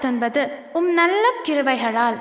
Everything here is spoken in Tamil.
பத்தொன்பது உம் நல்ல கிருவைகளால்.